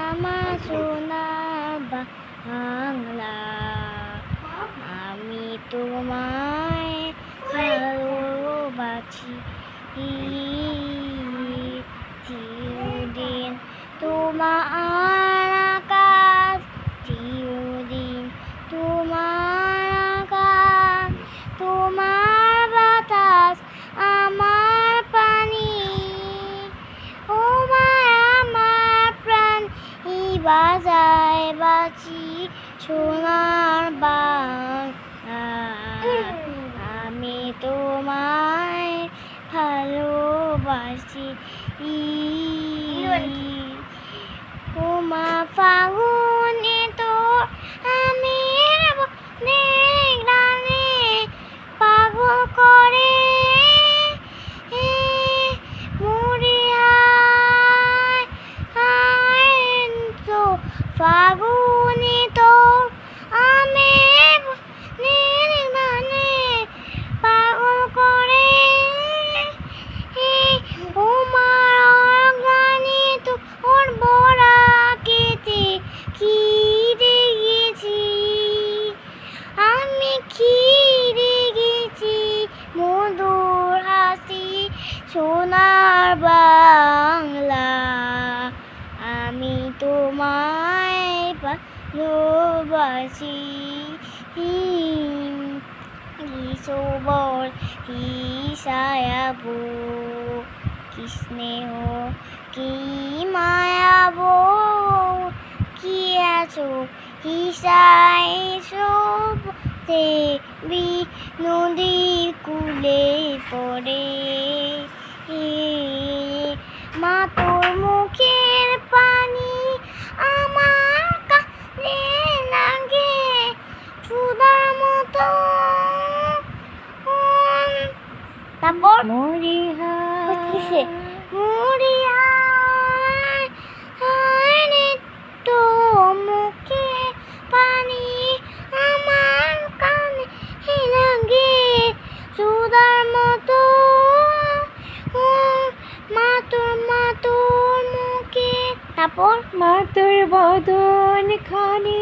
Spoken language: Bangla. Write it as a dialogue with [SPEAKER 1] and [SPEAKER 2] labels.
[SPEAKER 1] আমার সোনা বাংলা আমি তোমায় ভালোবাসি। চিরদিন তোমার বাজায় বাঁচি সোনার আমি তোমায় ভালোবাসি। ফাগুনে তো আমি গানে পাগল করে। কেটে আমি মধুর হাসি সোনার বাংলা। আমি তোমায় ভালোবাসি কিশোর কি সায়াবো কি স্নেহ কি মায়াবো কি আছো হিসাই সব দেবী নদীর কুলে পড়ে। মা তোর তারপর তো মুখে পানি আমার কানে লাগে। সুদার মতো মাতুর মাতুর মুখে। তারপর?
[SPEAKER 2] মাতর বদন খানি